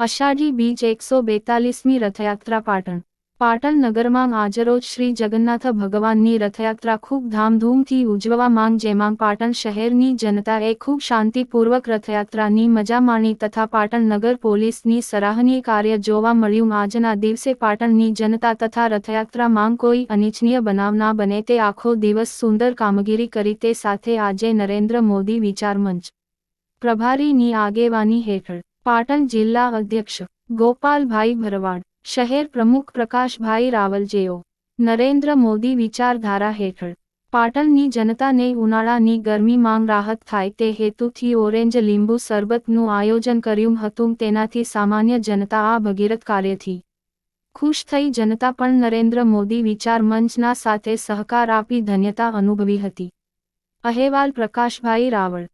આષાઢી બીજ એકસો બેતાલીસમી રથયાત્રા પાટણ. પાટણ નગરમાં આજરોજ શ્રી જગન્નાથ ભગવાનની રથયાત્રા ખૂબ ધામધૂમથી ઉજવવા માંગ, જેમાં પાટણ શહેરની જનતાએ ખૂબ શાંતિપૂર્વક રથયાત્રાની મજા માણી તથા પાટણ નગર પોલીસની સરાહનીય કાર્ય જોવા મળ્યું. આજના દિવસે પાટણની જનતા તથા રથયાત્રા માંગ કોઈ અનિચ્છનીય બનાવ ના બને તે આખો દિવસ સુંદર કામગીરી કરી તે સાથે આજે નરેન્દ્ર મોદી વિચાર મંચ પ્રભારીની આગેવાની હેઠળ પાટણ જિલ્લા અધ્યક્ષ ગોપાલભાઈ ભરવાડ, શહેર પ્રમુખ પ્રકાશભાઈ રાવલ જેઓ નરેન્દ્ર મોદી વિચારધારા હેઠળ. પાટણની જનતાને ઉનાળાની ગરમીમાં રાહત થાય તે હેતુથી ઓરેન્જ લીંબુ શરબતનું આયોજન કર્યું હતું તેનાથી સામાન્ય જનતા આ ભગીરથ કાર્યથી ખુશ થઈ જનતા પણ નરેન્દ્ર મોદી વિચાર મંચના સાથે સહકાર આપી ધન્યતા અનુભવી હતી. અહેવાલ પ્રકાશભાઈ રાવળ